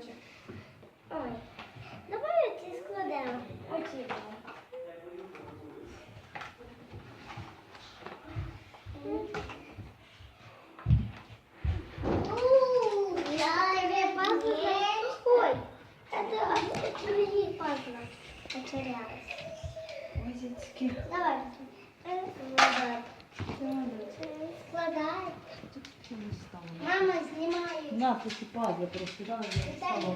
Коротше, Ой. Давай ці складемо. Оці. Ой, это очередь пазла. Потерялась. озіцькі. Давай. Складай. Складай. Мама, знімаю. На, посипай, я просто да, я Дай встала.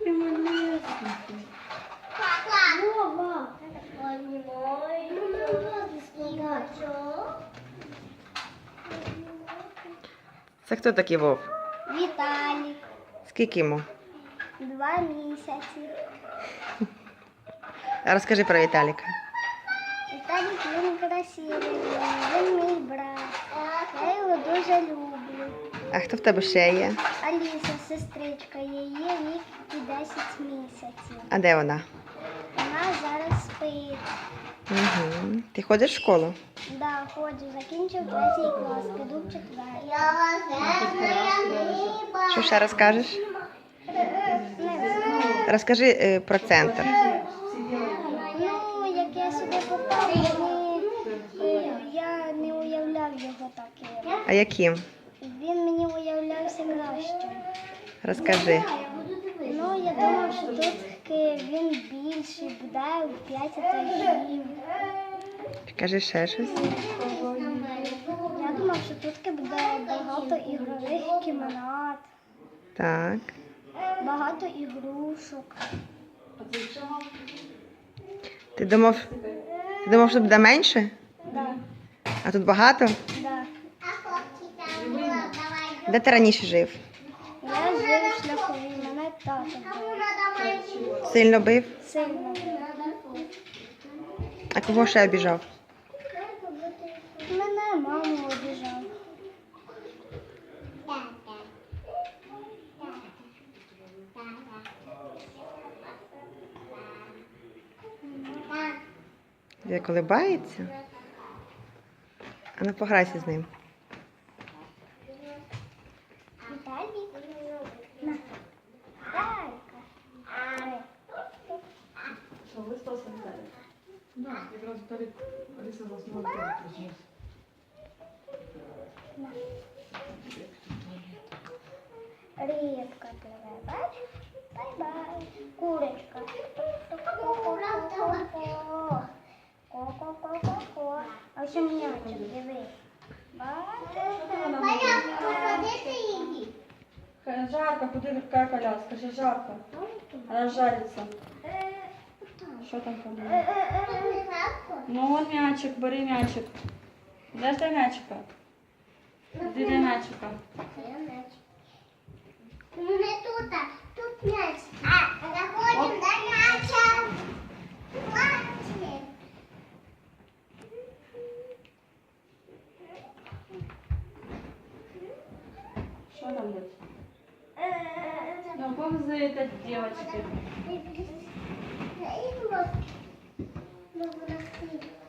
я знімаю. Вова. Це хто такий Вов? Віталік. Скільки йому? Два місяці. А Розкажи про Віталіка. Він красивий, він мій брат. Я його дуже люблю. А хто в тебе ще є? Аліса, сестричка, її вік і 10 місяців. А де вона? Вона зараз спить. Угу. Ти ходиш в школу? Да, ходжу, закінчив третій клас, піду в четвертий. Що ще розкажеш? Розкажи е, про центр. Ну, як я сюди попав, мені, е, я не уявляв його таким. А яким? Він мені уявлявся кращим. Розкажи. Ну, я думав, що тут він більший, буде в 5 етажів. Кажи ще щось. Я думав, що тут буде багато ігрових кімнат, Так. багато ігрушок. Ти думав, ти думав, що буде менше? Да, А тут багато? Де ти раніше жив? Я жив в шляхові, мене тато був Сильно бив? сильно. А кого ще обіжав? Мене маму обіжав. Де колибається? А ну пограйся з ним. Віталій? На. Дайка. Що, ви хто санітарі? Да, перед Аліса заснула перед проснулася. Рибка пливе, бач? Бай-бай. Курочка. Ко-ко-ко-ко-ко. А ще м'ячик, диви. Бачиш? Жарко, куди яка коляска, ще жарко. Вона жариться. Що там там? Ну, вон м'ячик, бери м'ячик. Де ж ти м'ячика? Іди до м'ячика. Ну не тут, а тут м'яч. А, заходимо до м'яча. Що там буде? Ну, повзите, дівчатки. aí, meu, meu buraquinho.